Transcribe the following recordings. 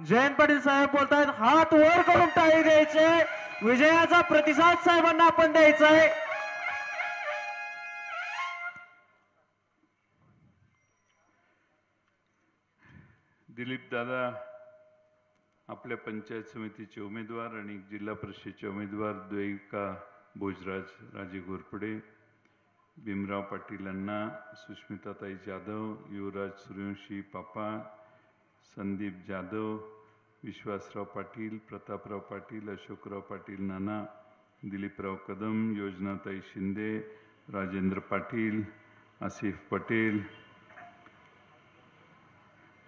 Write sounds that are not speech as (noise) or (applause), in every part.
जयंत पाटील साहेब बोलतात हात वर करून टाळी द्यायचे विजयाचा प्रतिसाद साहेबांना आपण द्यायचा आहे दिलीप दादा आपल्या पंचायत समितीचे उमेदवार आणि जिल्हा परिषदेचे उमेदवार द्वैका भोजराज राजे घोरपडे भीमराव पाटील यांना सुष्मिताताई जाधव युवराज सूर्यवंशी पापा संदीप जाधव, विश्वासराव पाटील, प्रतापराव पाटील, अशोकराव पाटील नाना, दिलीपराव कदम, योजनाताई शिंदे, राजेंद्र पाटील, आसिफ पटेल,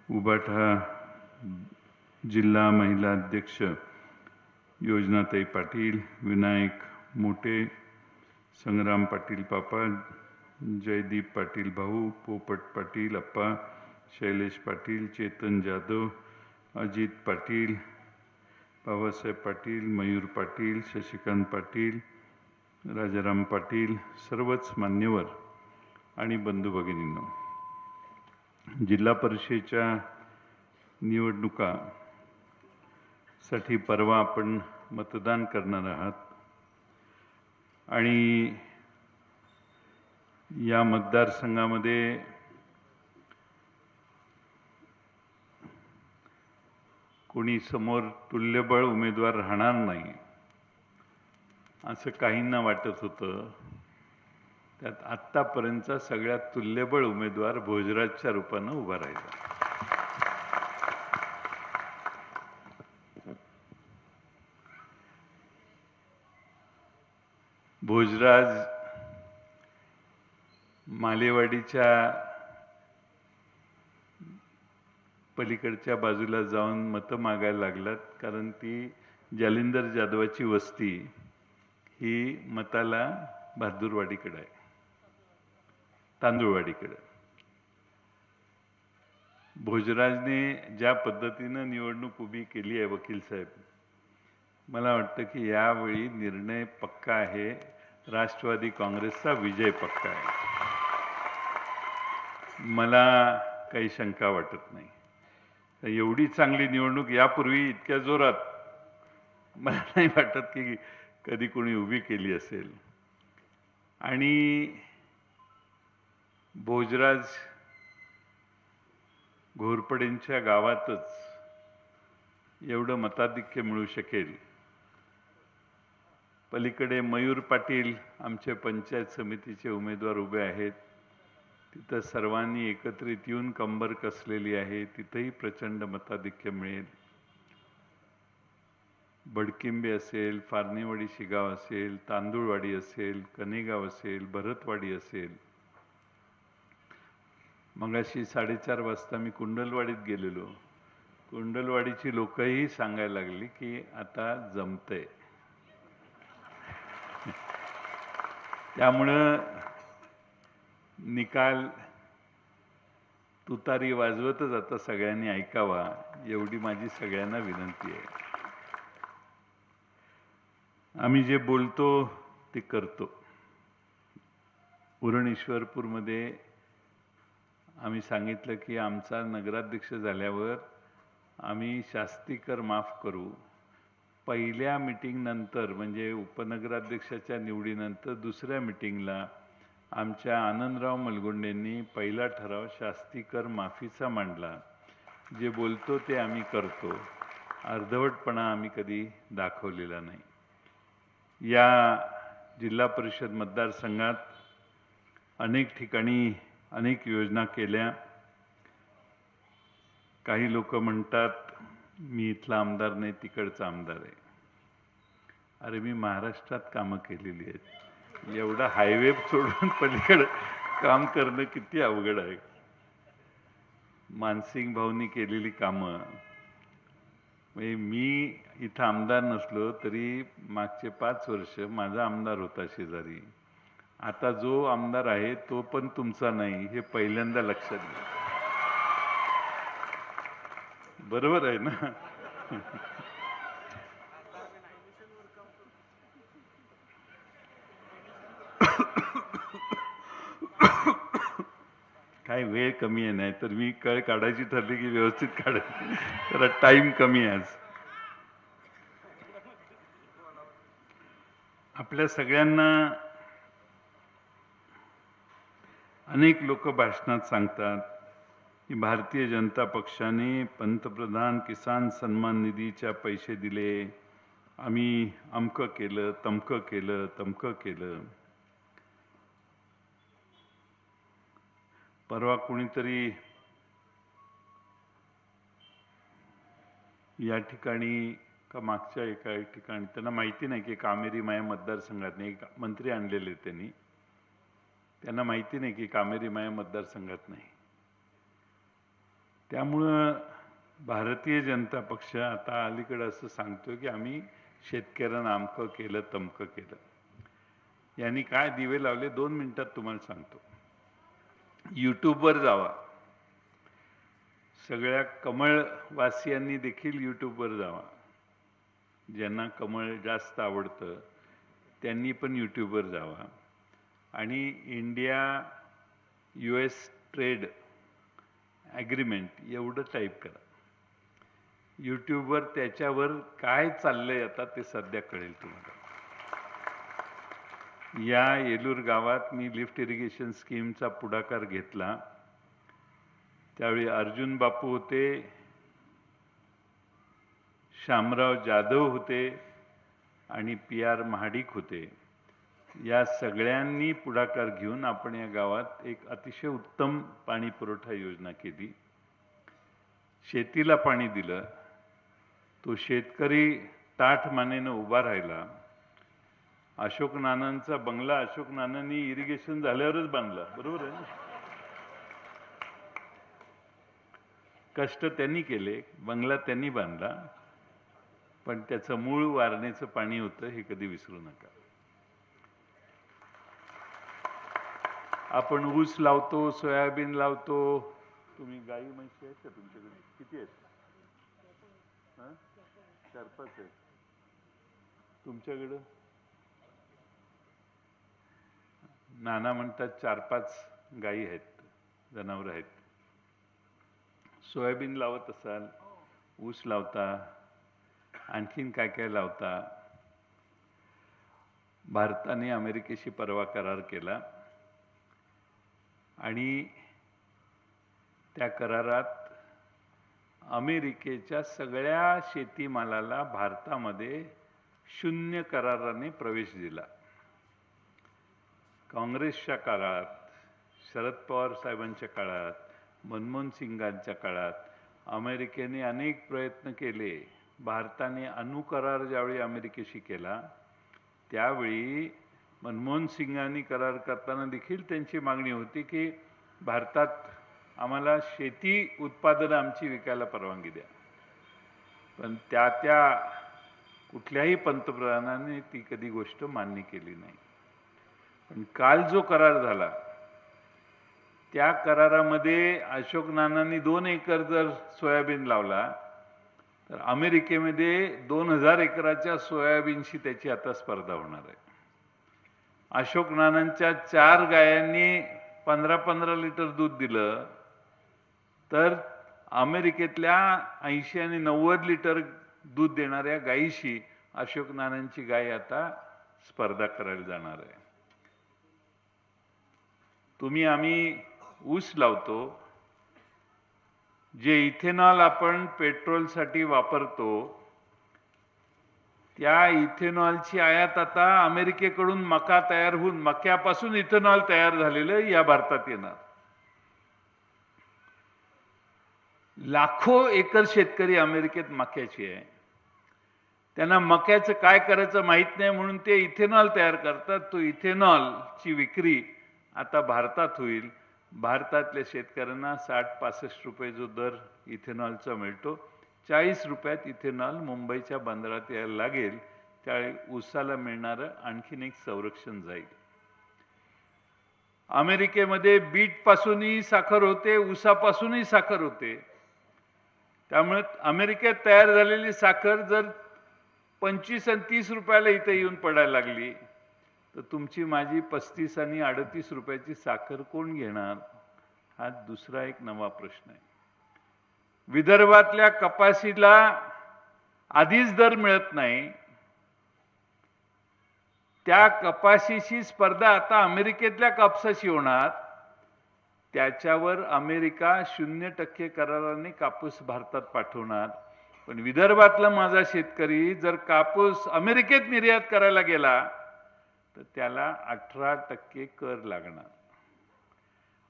उबाठा जिल्हा महिला अध्यक्ष, योजनाताई पाटील, विनायक मोटे, संग्राम पाटील पापा, जयदीप पाटील भाऊ, पोपट पाटील अप्पा शैलेश पाटील चेतन जाधव अजित पाटील बाबासाहेब पाटील मयूर पाटील शशिकांत पाटील राजाराम पाटील सर्वच मान्यवर आणि बंधू भगिनींनो जिल्हा परिषदेच्या निवडणुका साठी परवा आपण मतदान करणार आहात. आणि या मतदारसंघामध्ये कोणी समोर तुल्यबळ उमेदवार राहणार नाही. असं काहींना वाटत होतं. त्यात आत्तापर्यंतचा सगळ्यात तुल्यबळ उमेदवार भोजराजच्या रूपानं उभा राहिला. भोजराज मालेवाडीच्या पलीकडच्या बाजूला जाऊन मतं मागायला लागलात कारण ती जालिंदर जाधवाची वस्ती ही मताला बहादूरवाडीकडं आहे. तांदूळवाडीकडे. भोजराजने ज्या पद्धतीनं निवडणूक उभी केली आहे वकील साहेब मला वाटतं की यावेळी निर्णय पक्का आहे. राष्ट्रवादी काँग्रेसचा विजय पक्का आहे. मला काही शंका वाटत नाही. एवढी चांगली निवडणूक यापूर्वी इतक्या जोरात मला नाही वाटत की कधी कोणी उभी केली असेल. आणि भोजराज घोरपडेंच्या गावातच एवढं मताधिक्य मिळू शकेल. पलीकडे मयूर पाटील आमचे पंचायत समितीचे उमेदवार उभे आहेत. तिथं सर्वांनी एकत्रित येऊन कंबर कसलेली आहे तिथंही प्रचंड मताधिक्य मिळेल. बडकिंबे असेल फार्नेवाडी शिगाव असेल तांदूळवाडी असेल कनेगाव असेल भरतवाडी असेल. मगाशी साडेचार वाजता मी कुंडलवाडीत गेलेलो. कुंडलवाडीची लोकही सांगायला लागली की आता जमतंय. त्यामुळं निकाल तुतारी वाजवतच आता सगळ्यांनी ऐकावा एवढी माझी सगळ्यांना विनंती आहे. आम्ही जे बोलतो ते करतो. उरणेश्वरपूरमध्ये आम्ही सांगितलं की आमचा नगराध्यक्ष झाल्यावर आम्ही शास्तीकर माफ करू. पहिल्या मिटिंगनंतर म्हणजे उपनगराध्यक्षाच्या निवडीनंतर दुसऱ्या मिटिंगला आमच्या आनंदराव मलगुंडेंनी पहिला ठराव शास्तीकर माफीचा मांडला. जे बोलतो ते आम्ही करतो. अर्धवटपणा आम्ही कधी दाखवलेला नाही. या जिल्हा परिषद मतदारसंघात अनेक ठिकाणी अनेक योजना केल्या. काही लोक म्हणतात मी इथला आमदार नाही तिकडचा आमदार आहे. अरे मी महाराष्ट्रात कामं केलेली आहेत. एवढा हायवे सोडून (laughs) पलीकडं काम करणं किती अवघड आहे. मानसिंग भाऊनी केलेली कामं. म्हणजे मी इथं आमदार नसलो तरी मागचे पाच वर्ष माझा आमदार होता शेजारी. आता जो आमदार आहे तो पण तुमचा नाही हे पहिल्यांदा लक्षात घ्या. बरोबर आहे ना? (laughs) काय वेळ कमी आहे नाही तर मी कळ काढायची ठरली की व्यवस्थित काढायची. तर टाइम कमी आहे आज. आपल्या सगळ्यांना अनेक लोक भाषणात सांगतात की भारतीय जनता पक्षाने पंतप्रधान किसान सन्मान निधीच्या पैसे दिले. आम्ही अमकं केलं तमकं केलं तमकं केलं. परवा कोणीतरी या ठिकाणी का मागच्या एका ठिकाणी त्यांना माहिती नाही की कामेरी माया मतदारसंघात एक मंत्री आणलेले त्यांनी. त्यांना माहिती नाही की कामेरी माया मतदारसंघात नाही. त्यामुळं भारतीय जनता पक्ष आता अलीकडं असं सांगतो की आम्ही शेतकऱ्यांना आमकं केलं तमकं केलं. यांनी काय दिवे लावले दोन मिनिटात तुम्हाला सांगतो. यूट्यूबवर जावा. सगळ्या कमळवासियांनी देखील यूट्यूबवर जावा. ज्यांना कमळ जास्त आवडतं त्यांनी पण यूट्यूबवर जावा. आणि India U S trade agreement एवढं टाईप करा. यूट्यूबवर त्याच्यावर काय चाललंय आता ते सध्या कळेल तुम्हाला. या येलूर गावात मी लिफ्ट इरिगेशन स्कीमचा पुढाकार घेतला. त्यावेळी अर्जुन बापू होते शामराव जाधव होते आणि पी आर महाडिक होते. या सगळ्यांनी पुढाकार घेऊन आपण या गावात एक अतिशय उत्तम पाणी पुरवठा योजना केली. शेतीला पाणी दिलं. तो शेतकरी ताठ मानेनं उभा राहिला. अशोक नानांचा बंगला अशोक नानांनी इरिगेशन झाल्यावरच बांधला. बरोबर आहे कष्ट त्यांनी केले बंगला त्यांनी बांधला पण त्याचं मूळ वारणेचं पाणी होतं हे कधी विसरू नका. आपण ऊस लावतो सोयाबीन लावतो. तुम्ही गाई म्हशी आहेत का तुमच्याकडे? किती आहेत? चार पाच आहेत. तुमच्याकडं? नाना म्हणतात चार पाच गायी आहेत जनावरं आहेत. सोयाबीन लावत असाल ऊस लावता आणखीन काय काय लावता? भारताने अमेरिकेशी परवा करार केला. आणि त्या करारात अमेरिकेच्या सगळ्या शेतीमालाला भारतामध्ये शून्य कराराने प्रवेश दिला. काँग्रेसच्या काळात शरद पवार साहेबांच्या काळात मनमोहन सिंगांच्या काळात अमेरिकेने अनेक प्रयत्न केले. भारताने अणुकरार ज्यावेळी अमेरिकेशी केला त्यावेळी मनमोहन सिंगांनी करार करताना देखील त्यांची मागणी होती की भारतात आम्हाला शेती उत्पादनं आमची विकायला परवानगी द्या. पण त्या त्या कुठल्याही पंतप्रधानांनी ती कधी गोष्ट मान्य केली नाही. पण काल जो करार झाला त्या करारामध्ये अशोक नानांनी दोन एकर जर सोयाबीन लावला तर अमेरिकेमध्ये दोन हजार एकराच्या सोयाबीनशी त्याची आता स्पर्धा होणार आहे. अशोक नानांच्या चार गायांनी पंधरा पंधरा लिटर दूध दिलं तर अमेरिकेतल्या ऐंशी आणि नव्वद लिटर दूध देणाऱ्या गायीशी अशोक नानांची गाय आता स्पर्धा करायला जाणार आहे. तुम्ही आम्ही ऊस लावतो. जे इथेनॉल आपण पेट्रोलसाठी वापरतो त्या इथेनॉलची आयात आता अमेरिकेकडून मका तयार होऊन मक्यापासून इथेनॉल तयार झालेलं या भारतात येणार. लाखो एकर शेतकरी अमेरिकेत मक्याची आहे. त्यांना मक्याचं काय करायचं माहीत नाही म्हणून ते इथेनॉल तयार करतात. तो इथेनॉलची विक्री आता भारतात होईल. भारतातल्या शेतकऱ्यांना साठ पासष्ट रुपये जो दर इथेनॉलचा मिळतो चाळीस रुपयात इथेनॉल मुंबईच्या बंदरात यायला लागेल. त्यावेळी उसाला मिळणारं आणखीन एक संरक्षण जाईल. अमेरिकेमध्ये बीटपासूनही साखर होते ऊसापासूनही साखर होते. त्यामुळे अमेरिकेत तयार झालेली साखर जर पंचवीस आणि तीस रुपयाला इथे येऊन पडायला लागली तर तुमची माझी पस्तीस आणि अडतीस रुपयाची साखर कोण घेणार? हा दुसरा एक नवा प्रश्न आहे. विदर्भातल्या कपाशीला आधीच दर मिळत नाही. त्या कपाशीची स्पर्धा आता अमेरिकेतल्या कापसाशी होणार. त्याच्यावर अमेरिका शून्य टक्के कराराने कापूस भारतात पाठवणार. पण विदर्भातला माझा शेतकरी जर कापूस अमेरिकेत निर्यात करायला गेला तर त्याला अठरा टक्के कर लागणार.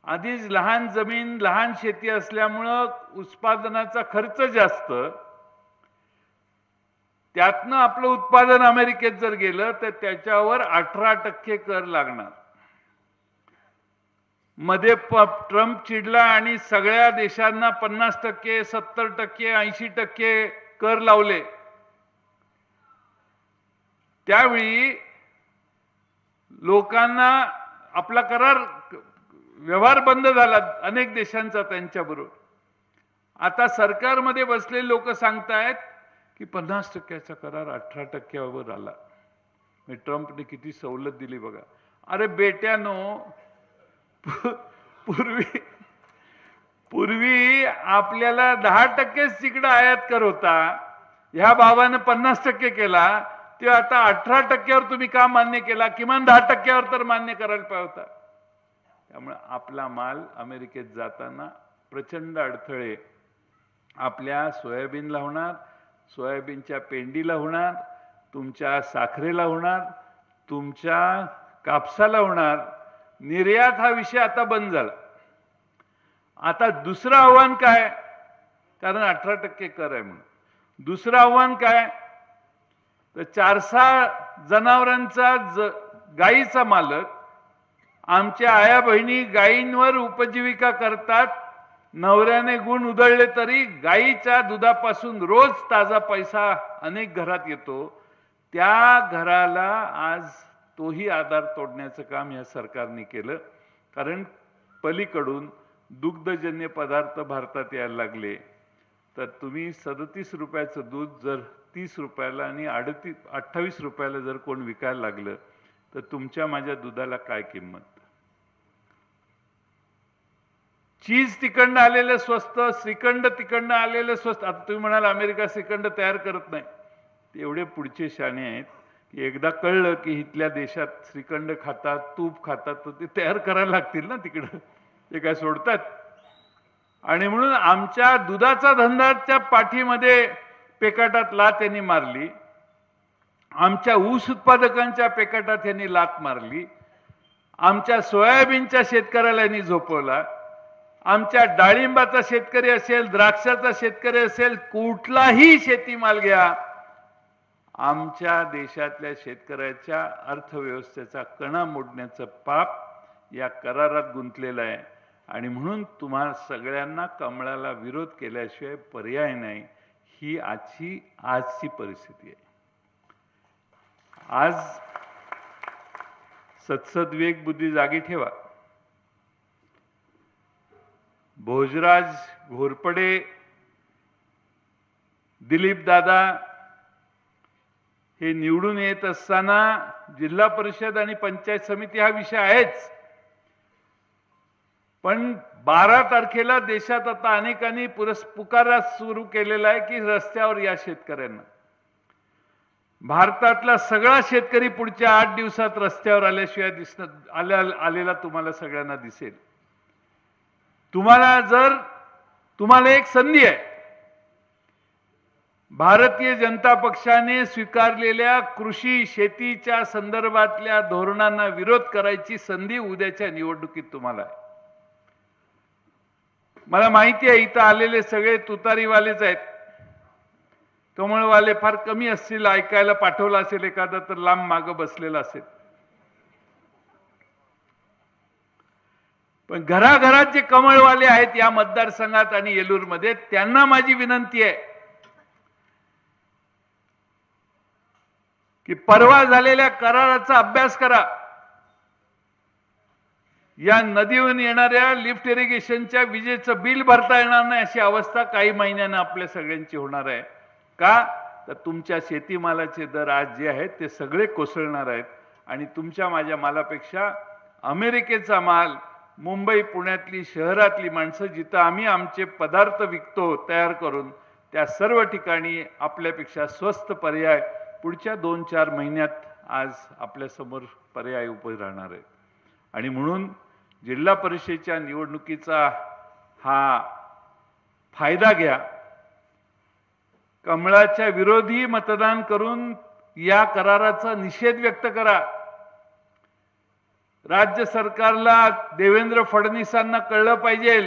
आधीच लहान जमीन लहान शेती असल्यामुळं उत्पादनाचा खर्च जास्त. त्यातनं आपलं उत्पादन अमेरिकेत जर गेलं तर त्याच्यावर अठरा टक्के कर लागणार. मध्ये ट्रम्प चिडला आणि सगळ्या देशांना पन्नास टक्के सत्तर टक्के ऐंशी टक्के कर लावले. त्यावेळी लोकांना आपला करार व्यवहार बंद झाला अनेक देशांचा त्यांच्याबरोबर. आता सरकारमध्ये बसलेले लोक सांगतायत की पन्नास टक्क्याचा करार अठरा टक्क्यावर आला. म्हणजे ट्रम्पने किती सवलत दिली बघा. अरे बेट्यानो पूर्वी पूर्वी आपल्याला दहा टक्केच तिकडं आयात कर होता. ह्या भावानं पन्नास टक्के केला. ते आता अठरा टक्क्यावर तुम्ही का मान्य केला? किमान दहा टक्क्यावर तर मान्य करायला पाहिजे होता त्यामुळे आपला माल अमेरिकेत जाताना प्रचंड अडथळे. आपल्या सोयाबीनला होणार सोयाबीनच्या पेंडीला होणार तुमच्या साखरेला होणार तुमच्या कापसाला होणार. निर्यात हा विषय आता बंद झाला. आता दुसरं आव्हान काय? कारण अठरा टक्के कर आहे म्हणून. दुसरं आव्हान काय? तर चारसा जनावरांचा ज गाईचा मालक आमच्या आया बहिणी गायींवर उपजीविका करतात नवऱ्याने गुण उधळले तरी गाईच्या दुधापासून रोज ताजा पैसा अनेक घरात येतो. त्या घराला आज तोही आधार तोडण्याचं काम या सरकारने केलं. कारण पलीकडून दुग्धजन्य पदार्थ भारतात यायला लागले. तर तुम्ही सदतीस रुपयाचं दूध जर तीस रुपयाला आणि अडतीस अठ्ठावीस रुपयाला जर कोण विकायला लागलं तर तुमच्या माझ्या दुधाला काय किंमत? चीज तिकडनं आलेलं स्वस्त श्रीखंड तिकडनं आलेलं स्वस्त. आता तुम्ही म्हणाल अमेरिका श्रीखंड तयार करत नाही. एवढे पुढचे शाणे आहेत की एकदा कळलं की इथल्या देशात श्रीखंड खातात तूप खातात तर ते तयार करायला लागतील ना तिकडं. ते काय सोडतात? आणि म्हणून आमच्या दुधाचा धंदाच्या पाठीमध्ये पेकाटात लात यांनी मारली. आमच्या ऊस उत्पादकांच्या पेकाटात यांनी लात मारली. आमच्या सोयाबीनच्या शेतकऱ्याला यांनी झोपवला. आमच्या डाळिंबाचा शेतकरी असेल द्राक्षाचा शेतकरी असेल कुठलाही शेतीमाल घ्या. आमच्या देशातल्या शेतकऱ्याच्या अर्थव्यवस्थेचा कणा मोडण्याचं पाप या करारात गुंतलेलं आहे. आणि म्हणून तुम्हा सगळ्यांना कमळाला विरोध केल्याशिवाय पर्याय नाही. ही आजची आजची परिस्थिती आहे. आज सत्सद्वेग बुद्धी जागी ठेवा. भोजराज घोरपडे दिलीप दादा हे निवडून येत असताना जिल्हा परिषद आणि पंचायत समिती हा विषय आहेच. पण बारा तारखेला देशात आता अनेकांनी पुरस पुकारा सुरू केलेला आहे की रस्त्यावर या शेतकऱ्यांना. भारतातला सगळा शेतकरी पुढच्या आठ दिवसात रस्त्यावर आल्याशिवाय दिसणं आल्या आलेला तुम्हाला सगळ्यांना दिसेल. तुम्हाला जर तुम्हाला एक संधी आहे. भारतीय जनता पक्षाने स्वीकारलेल्या कृषी शेतीच्या संदर्भातल्या धोरणांना विरोध करायची संधी उद्याच्या निवडणुकीत तुम्हाला आहे. मला माहिती आहे इथं आलेले सगळे तुतारीवालेच आहेत. कमळवाले फार कमी असतील ऐकायला पाठवलं असेल एखादा तर लांब मागं बसलेला असेल. पण घराघरात जे कमळवाले आहेत या मतदारसंघात आणि येलूरमध्ये त्यांना माझी विनंती आहे की परवा झालेल्या कराराचा अभ्यास करा. या नदीवरून येणाऱ्या लिफ्ट इरिगेशनच्या विजेचं बिल भरता येणार नाही अशी अवस्था काही महिन्यानं आपल्या सगळ्यांची होणार आहे. का? तर तुमच्या शेतीमालाचे दर आज जे आहेत ते सगळे कोसळणार आहेत. आणि तुमच्या माझ्या मालापेक्षा अमेरिकेचा माल मुंबई पुण्यातली शहरातली माणसं जिथं आम्ही आमचे पदार्थ विकतो तयार करून त्या सर्व ठिकाणी आपल्यापेक्षा स्वस्त पर्याय पुढच्या दोन चार महिन्यात आज आपल्यासमोर पर्याय उभे राहणार आहेत. आणि म्हणून जिल्हा परिषदेच्या निवडणुकीचा हा फायदा घ्या. कमळाच्या विरोधी मतदान करून या कराराचा निषेध व्यक्त करा. राज्य सरकारला देवेंद्र फडणवीसांना कळलं पाहिजे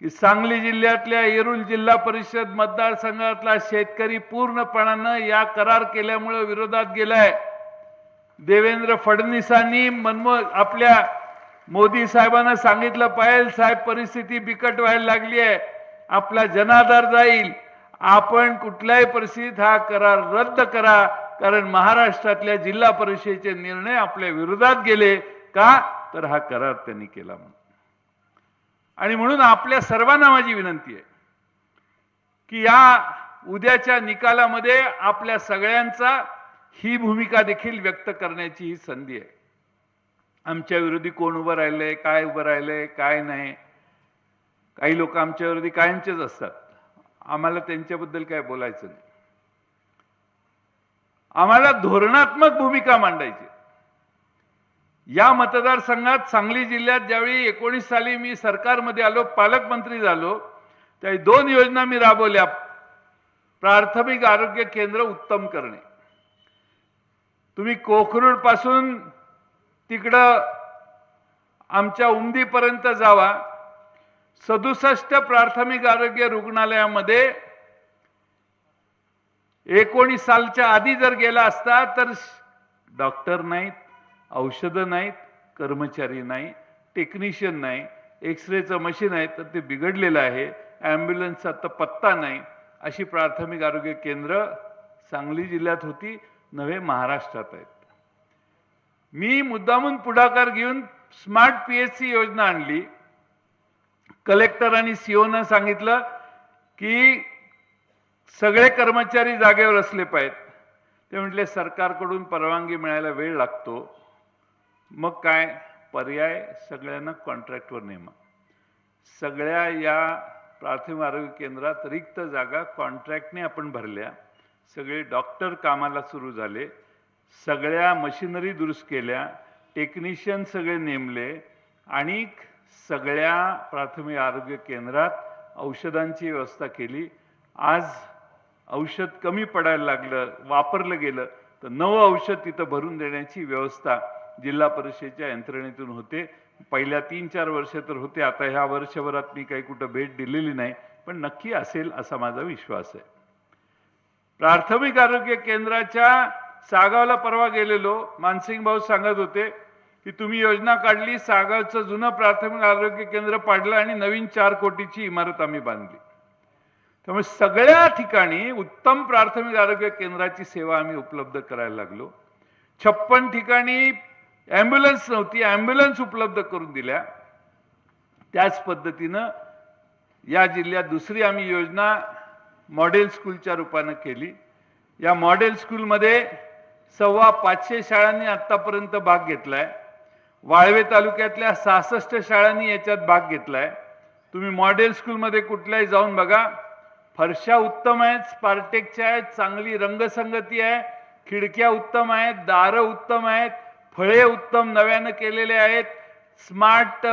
की सांगली जिल्ह्यातल्या येरूल जिल्हा परिषद मतदारसंघातला शेतकरी पूर्णपणानं या करार केल्यामुळे विरोधात गेलाय. देवेंद्र फडणवीसांनी मनमो आपल्या मोदी साहेबांना सांगितलं पाहिजे साहेब परिस्थिती बिकट व्हायला लागली आहे. आपला जनाधार जाईल. आपण कुठल्याही परिस्थितीत हा करार रद्द करा. कारण महाराष्ट्रातल्या जिल्हा परिषदेचे निर्णय आपल्या विरोधात गेले का? तर हा करार त्यांनी केला म्हणून. आणि म्हणून आपल्या सर्वांना माझी विनंती आहे की या उद्याच्या निकालामध्ये आपल्या सगळ्यांचा ही भूमिका देखील व्यक्त करण्याची ही संधी आहे. आमच्या विरोधी कोण उभं राहिलंय काय उभं राहिलंय काय नाही. काही लोक आमच्या विरोधी कायमचेच असतात. आम्हाला त्यांच्याबद्दल काय बोलायचं नाही. आम्हाला धोरणात्मक भूमिका मांडायची. या मतदारसंघात सांगली जिल्ह्यात ज्यावेळी एकोणीस साली मी सरकारमध्ये आलो पालकमंत्री झालो त्या दोन योजना मी राबवल्या. प्राथमिक आरोग्य केंद्र उत्तम करणे. तुम्ही कोखरूडपासून तिकडं आमच्या उमदीपर्यंत जावा. सदुसष्ट प्राथमिक आरोग्य रुग्णालयामध्ये एकोणीस सालच्या आधी जर गेला असता तर डॉक्टर नाहीत औषधं नाहीत कर्मचारी नाही टेक्निशियन नाही एक्सरेचं मशीन आहे तर ते बिघडलेलं आहे ॲम्ब्युलन्सचा तर पत्ता नाही. अशी प्राथमिक आरोग्य केंद्र सांगली जिल्ह्यात होती नव्हे महाराष्ट्रात आहेत. मी मुद्दामून पुढाकार घेऊन स्मार्ट पी एच सी योजना आणली. कलेक्टर आणि सीओनं सांगितलं की सगळे कर्मचारी जागेवर असले पाहिजेत. ते म्हटले सरकारकडून परवानगी मिळायला वेळ लागतो. मग काय? पर्याय सगळ्यांना कॉन्ट्रॅक्टवर नेमा सगळ्या या प्राथमिक आरोग्य केंद्रात रिक्त जागा कॉन्ट्रॅक्टने आपण भरल्या. सगळे डॉक्टर कामाला सुरू झाले. सगळ्या मशिनरी दुरुस्त केल्या टेक्निशियन सगळे नेमले आणि सगळ्या प्राथमिक आरोग्य केंद्रात औषधांची व्यवस्था केली. आज औषध कमी पडायला लागलं वापरलं गेलं तर नवं औषध तिथं भरून देण्याची व्यवस्था जिल्हा परिषदेच्या यंत्रणेतून होते. पहिल्या तीन चार वर्ष तर होते. आता ह्या वर्षभरात मी काही कुठं भेट दिलेली नाही पण नक्की असेल असा माझा विश्वास आहे. प्राथमिक आरोग्य केंद्राच्या सागावला परवा गेलेलो. मानसिंग भाऊ सांगत होते की तुम्ही योजना काढली सागावचं जुनं प्राथमिक आरोग्य केंद्र पाडलं आणि नवीन चार कोटीची इमारत आम्ही बांधली. त्यामुळे सगळ्या ठिकाणी उत्तम प्राथमिक आरोग्य केंद्राची सेवा आम्ही उपलब्ध करायला लागलो. छप्पन ठिकाणी ॲम्ब्युलन्स नव्हती ॲम्ब्युलन्स उपलब्ध करून दिल्या. त्याच पद्धतीनं या जिल्ह्यात दुसरी आम्ही योजना मॉडेल स्कूलच्या रूपानं केली. या मॉडेल स्कूलमध्ये सव्वा पाचशे शाळांनी आत्तापर्यंत भाग घेतलाय. वाळवे तालुक्यातल्या सहासष्ट शाळांनी याच्यात भाग घेतलाय. तुम्ही मॉडेल स्कूलमध्ये कुठल्याही जाऊन बघा. फरशा उत्तम आहेत स्पार्टेकच्या आहेत चांगली रंगसंगती आहे खिडक्या उत्तम आहेत दारं उत्तम आहेत फळे उत्तम नव्यानं केलेले आहेत. स्मार्ट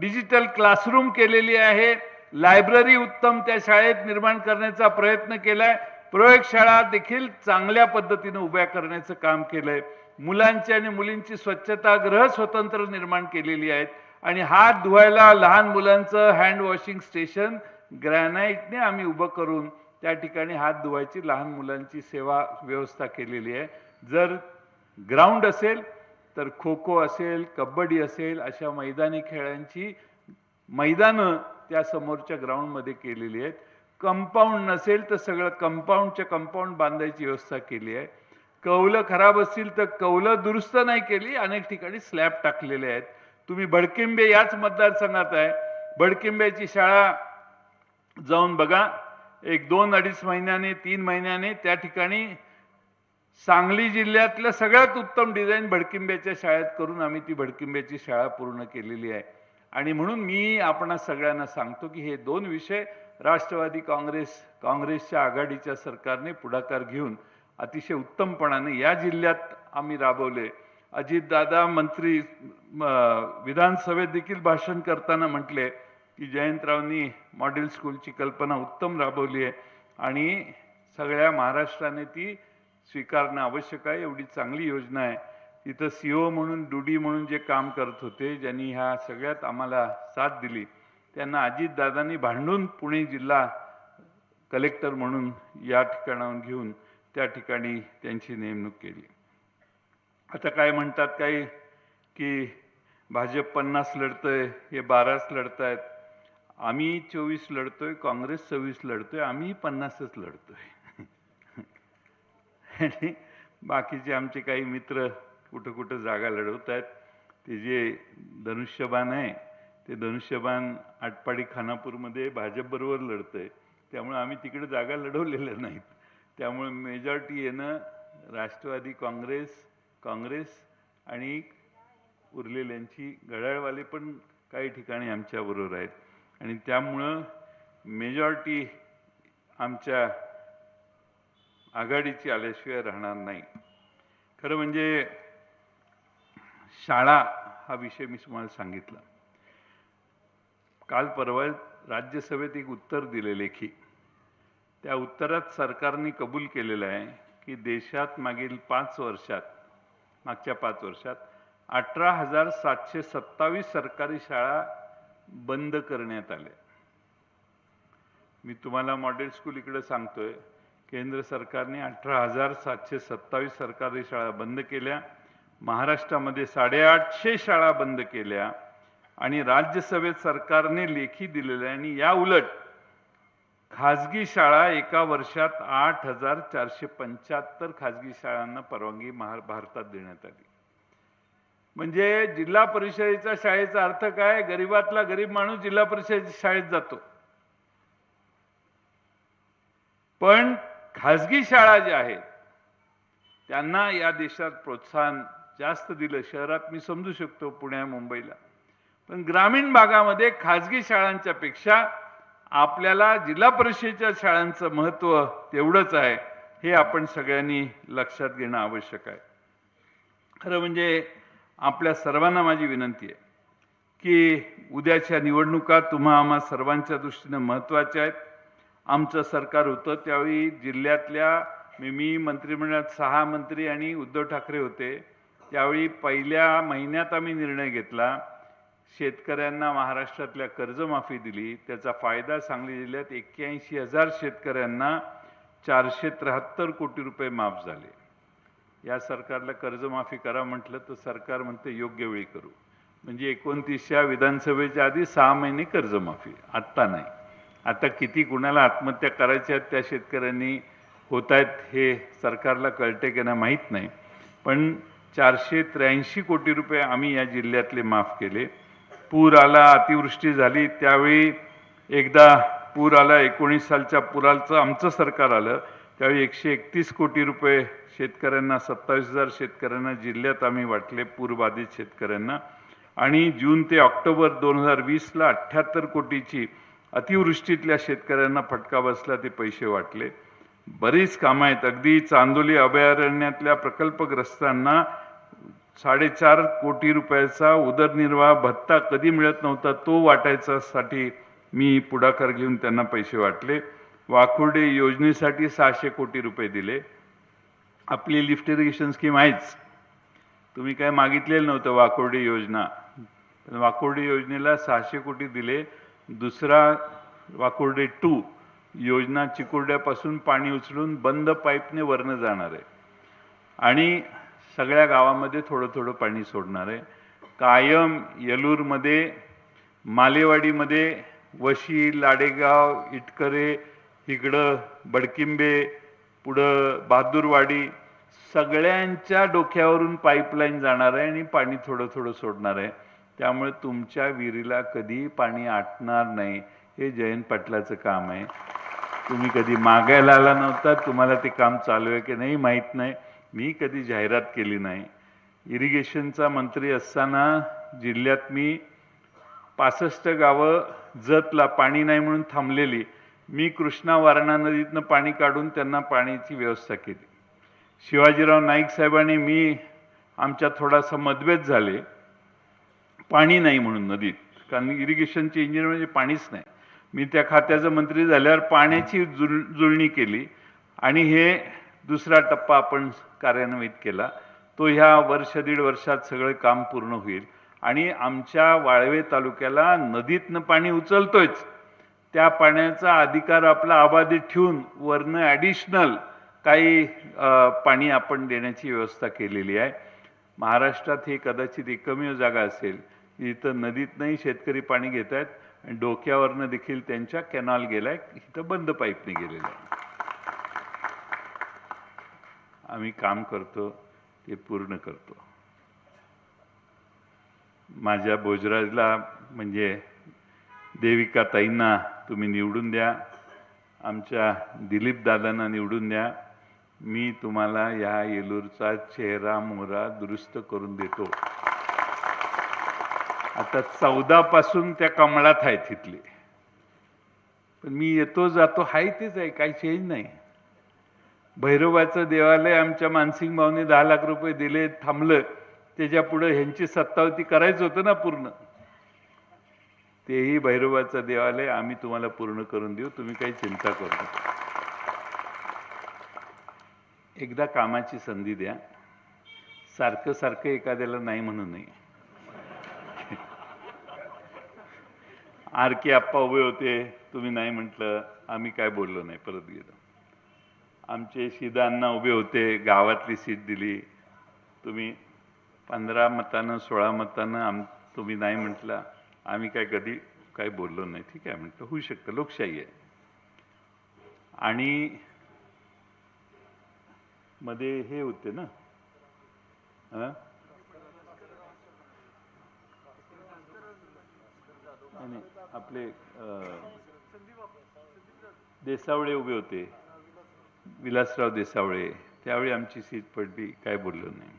डिजिटल क्लासरूम केलेली आहे. लायब्ररी उत्तम त्या शाळेत निर्माण करण्याचा प्रयत्न केलाय. प्रयोगशाळा देखील चांगल्या पद्धतीने उभ्या करण्याचं काम केलंय. मुलांची आणि मुलींची स्वच्छतागृह स्वतंत्र निर्माण केलेली आहेत. आणि हात धुवायला लहान मुलांचं हँड वॉशिंग स्टेशन ग्रॅनाईटने आम्ही उभं करून त्या ठिकाणी हात धुवायची लहान मुलांची सेवा व्यवस्था केलेली आहे. जर ग्राउंड असेल तर खो खो असेल कबड्डी असेल अशा मैदानी खेळांची मैदानं त्या समोरच्या ग्राउंडमध्ये केलेली आहेत. कंपाऊंड नसेल तर सगळं कंपाऊंडच्या कंपाऊंड बांधायची व्यवस्था केली आहे. कौलं खराब असतील तर कौलं दुरुस्त नाही केली अनेक ठिकाणी स्लॅब टाकलेले आहेत. तुम्ही भडकिंबे याच मतदारसंघात आहे. भडकिंब्याची शाळा जाऊन बघा. एक दोन अडीच महिन्याने तीन महिन्याने त्या ठिकाणी सांगली जिल्ह्यातल्या सगळ्यात उत्तम डिझाईन भडकिंब्याच्या शाळेत करून आम्ही ती भडकिंब्याची शाळा पूर्ण केलेली आहे. आणि म्हणून मी आपणा सगळ्यांना सांगतो की हे दोन विषय राष्ट्रवादी काँग्रेस काँग्रेसच्या आघाडीच्या सरकारने पुढाकार घेऊन अतिशय उत्तमपणाने या जिल्ह्यात आम्ही राबवले. अजितदादा मंत्री विधानसभेत देखील भाषण करताना म्हटले की जयंतरावनी मॉडेल स्कूलची कल्पना उत्तम राबवली आहे आणि सगळ्या महाराष्ट्राने ती स्वीकारणं आवश्यक आहे एवढी चांगली योजना आहे. तिथं ओ म्हणून डुडी म्हणून जे काम करत होते ज्यांनी ह्या सगळ्यात आम्हाला साथ दिली. त्यांना अजितदादांनी भांडून पुणे जिल्हा कलेक्टर म्हणून या ठिकाणाहून घेऊन त्या ठिकाणी त्यांची नेमणूक केली. आता काय म्हणतात काही? की भाजप पन्नास लढतंय हे बाराच लढतायत. आम्ही चोवीस लढतोय काँग्रेस सव्वीस लढतोय आम्ही पन्नासच लढतोय. (laughs) बाकीचे आमचे काही मित्र कुठं कुठं जागा लढवत आहेत ते जे धनुष्यबाण आहे ते धनुष्यबाण आटपाडी खानापूरमध्ये भाजपबरोबर लढतंय. त्यामुळे आम्ही तिकडे जागा लढवलेल्या नाहीत. त्यामुळे मेजॉरिटी येणं राष्ट्रवादी काँग्रेस काँग्रेस आणि उरलेल्यांची घड्याळवाले पण काही ठिकाणी आमच्याबरोबर आहेत. आणि त्यामुळं मेजॉरिटी आमच्या आघाडीची आल्याशिवाय राहणार नाही. खरं म्हणजे शाळा हा विषय मी तुम्हाला सांगितला. काल परवा राज्यसभेत एक उत्तर दिले लेखी. त्या उत्तरात सरकारने कबूल केलेलं आहे की देशात मागील पाच वर्षात मागच्या पाच वर्षात अठरा हजार सातशे सत्तावीस सरकारी शाळा बंद करण्यात आल्या. मी तुम्हाला मॉडेल स्कूल इकडे सांगतोय. केंद्र सरकारने अठरा हजार सातशे सत्तावीस सरकारी शाळा बंद केल्या. महाराष्ट्रामध्ये साडेआठशे शाळा बंद केल्या. आणि राज्यसभेत सरकारने लेखी दिलेलं आहे. आणि या उलट खाजगी शाळा एका वर्षात आठ हजार चारशे पंच्याहत्तर खाजगी शाळांना परवानगी महा भारतात देण्यात आली. म्हणजे जिल्हा परिषदेच्या शाळेचा अर्थ काय? गरीबातला गरीब माणूस जिल्हा परिषदेच्या शाळेत जातो. पण खाजगी शाळा ज्या आहेत त्यांना या देशात प्रोत्साहन जास्त दिलं. शहरात मी समजू शकतो पुण्या मुंबईला. पण ग्रामीण भागामध्ये खाजगी शाळांच्या पेक्षा आपल्याला जिल्हा परिषदेच्या शाळांचं महत्त्व तेवढंच आहे हे आपण सगळ्यांनी लक्षात घेणं आवश्यक आहे. खरं म्हणजे आपल्या सर्वांना माझी विनंती आहे की उद्याच्या निवडणुका तुम्हा आम्हा सर्वांच्या दृष्टीनं महत्त्वाच्या आहेत. आमचं सरकार होतं त्यावेळी जिल्ह्यातल्या मी मी मंत्रिमंडळात सहा मंत्री आणि उद्धव ठाकरे होते. त्यावेळी पहिल्या महिन्यात आम्ही निर्णय घेतला. शेतकऱ्यांना महाराष्ट्रातल्या कर्जमाफी दिली. त्याचा फायदा सांगली जिल्ह्यात एक्क्याऐंशी हजार शेतकऱ्यांना चारशे त्र्याहत्तर कोटी रुपये माफ झाले. या सरकारला कर्जमाफी करा म्हटलं तर सरकार म्हणते योग्य वेळी करू. म्हणजे एकोणतीसच्या विधानसभेच्या आधी सहा महिने कर्जमाफी आत्ता नाही. आता किती कुणाला आत्महत्या करायच्या आहेत त्या शेतकऱ्यांनी होत आहेत हे सरकारला कळते की नाही माहीत नाही. पण चारशे त्र्याऐंशी कोटी रुपये आम्ही या जिल्ह्यातले माफ केले. पूर आला अतिवृष्टी झाली त्यावेळी एकदा पूर आला एकोणीस सालच्या पुराचं आमचं सरकार आलं. त्यावेळी एकशे एकतीस कोटी रुपये शेतकऱ्यांना सत्तावीस हजार शेतकऱ्यांना जिल्ह्यात आम्ही वाटले पूरबाधित शेतकऱ्यांना. आणि जून ते ऑक्टोबर दोन हजार वीसला अठ्ठ्याहत्तर कोटीची अतिवृष्टीतल्या शेतकऱ्यांना फटका बसला ते पैसे वाटले. बरीच कामं आहेत. अगदी चांदोली अभयारण्यातल्या प्रकल्पग्रस्तांना साडेचार कोटी रुपयाचा उदरनिर्वाह भत्ता कधी मिळत नव्हता तो वाटायचासाठी मी पुढाकार घेऊन त्यांना पैसे वाटले. वाकुर्डे योजनेसाठी सहाशे कोटी रुपये दिले. आपली लिफ्ट इरिगेशन स्कीम आहेच. तुम्ही काय मागितलेलं नव्हतं वाकोर्डे योजना. पण योजनेला सहाशे कोटी दिले. दुसरा वाकोर्डे टू योजना चिकुर्ड्यापासून पाणी उचलून बंद पाईपने वरनं जाणार आहे. आणि सगळ्या गावामध्ये थोडं थोडं पाणी सोडणार आहे. कायम येलूरमध्ये मालेवाडीमध्ये वशी लाडेगाव इटकरे इकडं बडकिंबे पुढं बहादूरवाडी सगळ्यांच्या डोक्यावरून पाईपलाईन जाणार आहे आणि पाणी थोडं थोडं सोडणार आहे. त्यामुळे तुमच्या विहिरीला कधी पाणी आटणार नाही. हे जयंत पाटलाचं काम आहे. तुम्ही कधी मागायला आला नव्हता. तुम्हाला ते काम चालू आहे की नाही माहीत नाही. मी कधी जाहिरात केली नाही. इरिगेशनचा मंत्री असताना जिल्ह्यात मी पासष्ट गावं जतला पाणी नाही म्हणून थांबलेली. मी कृष्णा वारणा नदीतनं पाणी काढून त्यांना पाण्याची व्यवस्था केली. शिवाजीराव नाईक साहेबांनी मी आमच्या थोडासा मतभेद झाले. पाणी नाही म्हणून नदीत कारण इरिगेशनचे इंजिनियर म्हणजे पाणीच नाही. मी त्या खात्याचा मंत्री झाल्यावर पाण्याची जुळ जुळणी केली. आणि हे दुसरा टप्पा आपण कार्यान्वित केला. तो ह्या वर्ष दीड वर्षात सगळं काम पूर्ण होईल. आणि आमच्या वाळवे तालुक्याला नदीतनं पाणी उचलतोयच. त्या पाण्याचा अधिकार आपला आबाधित ठेवून वरनं ॲडिशनल काही पाणी आपण देण्याची व्यवस्था केलेली आहे. महाराष्ट्रात ही कदाचित एकमेव जागा असेल. इथं नदीतनंही शेतकरी पाणी घेत आहेत आणि डोक्यावरनं देखील त्यांच्या कॅनॉल गेलाय. इथं बंद पाईपने गेलेलं आहे. आम्ही काम करतो ते पूर्ण करतो. माझ्या भोजराजला म्हणजे देविका ताईंना तुम्ही निवडून द्या आमच्या दिलीप दादांना निवडून द्या. मी तुम्हाला या येलूरचा चेहरा मोहरा दुरुस्त करून देतो. आता चौदा पासून त्या कमळात आहेत तिथले. पण मी येतो जातो हाय तेच आहे काही चेंज नाही. भैरोबाचं देवालय आमच्या मानसिंग भाऊने दहा लाख रुपये दिले थांबलं. त्याच्या पुढे ह्यांची सत्तावती करायचं होतं ना पूर्ण. तेही भैरोबाचं देवालय आम्ही तुम्हाला पूर्ण करून देऊ तुम्ही काही चिंता करू नका. एकदा कामाची संधी द्या. सारखं सारखं एखाद्याला नाही म्हणू नये. आर के आप्पा उभे होते तुम्ही नाही म्हटलं आम्ही काय बोललो नाही परत गेलो. आमचे शिदांना उभे होते गावातली सीट दिली. तुम्ही पंधरा मतानं सोळा मतानं आम तुम्ही नाही म्हटला. आम्ही काय कधी काही बोललो नाही. ठीक आहे म्हटलं होऊ शकतं. लोकशाही आहे. आणि मध्ये हे होते ना? आपले देसावळे उभे होते. विलासराव देसावळे त्यावेळी आमची सीट पडली काय बोललो नाही.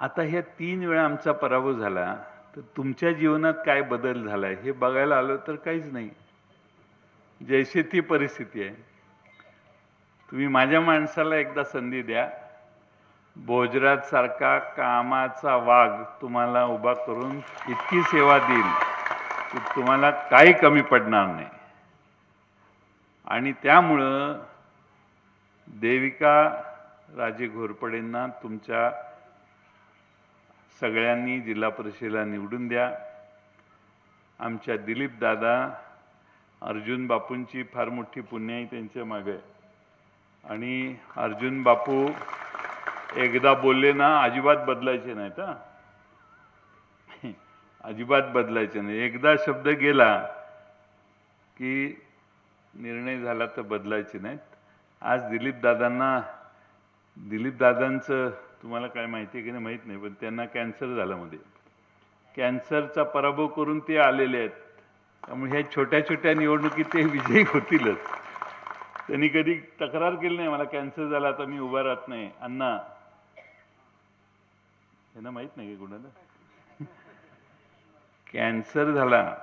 आता ह्या तीन वेळा आमचा पराभव झाला तर तुमच्या जीवनात काय बदल झालाय हे बघायला आलो तर काहीच नाही. जैसे ती परिस्थिती आहे. तुम्ही माझ्या माणसाला एकदा संधी द्या. भोजराज सारखा कामाचा वाघ तुम्हाला उभा करून इतकी सेवा देईल की तुम्हाला काही कमी पडणार नाही. आणि त्यामुळं देविका राजे घोरपडेंना तुमच्या सगळ्यांनी जिल्हा परिषदेला निवडून द्या. आमच्या दिलीप दादा अर्जुन बापूंची फार मोठी पुण्याई त्यांच्या मागे. आणि अर्जुन बापू एकदा बोलले ना अजिबात बदलायचे नाहीत हा. अजिबात बदलायचे नाही. एकदा शब्द गेला की निर्णय झाला तर बदलायचे नाहीत. आज दिलीप दादांना दिलीप दादांचं तुम्हाला काय माहिती आहे की नाही माहीत नाही पण त्यांना कॅन्सर झाला मध्ये. कॅन्सरचा पराभव करून ते आलेले आहेत. त्यामुळे ह्या छोट्या छोट्या निवडणुकीत ते विजयी होतीलच. त्यांनी कधी तक्रार केली नाही मला कॅन्सर झाला आता मी उभा राहत नाही. अण्णा यांना माहीत नाही का कुणाला? कॅन्सर झाला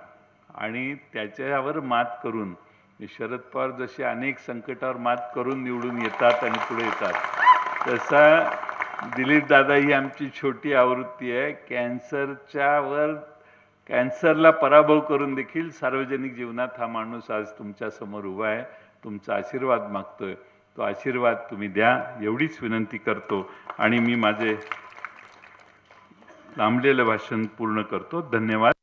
आणि त्याच्यावर मात करून शरद पवार जसे अनेक संकटावर मात करून निवडून येतात आणि पुढे येतात तसा दिलीप दादा ही आमची छोटी आवृत्ती आहे. कॅन्सरच्या वर कॅन्सरला पराभव करून देखील सार्वजनिक जीवनात हा माणूस आज तुमच्यासमोर उभा आहे. तुमचा आशीर्वाद मागतोय. तो आशीर्वाद तुम्ही द्या एवढीच विनंती करतो आणि मी माझे लांबलेलं भाषण पूर्ण करतो. धन्यवाद.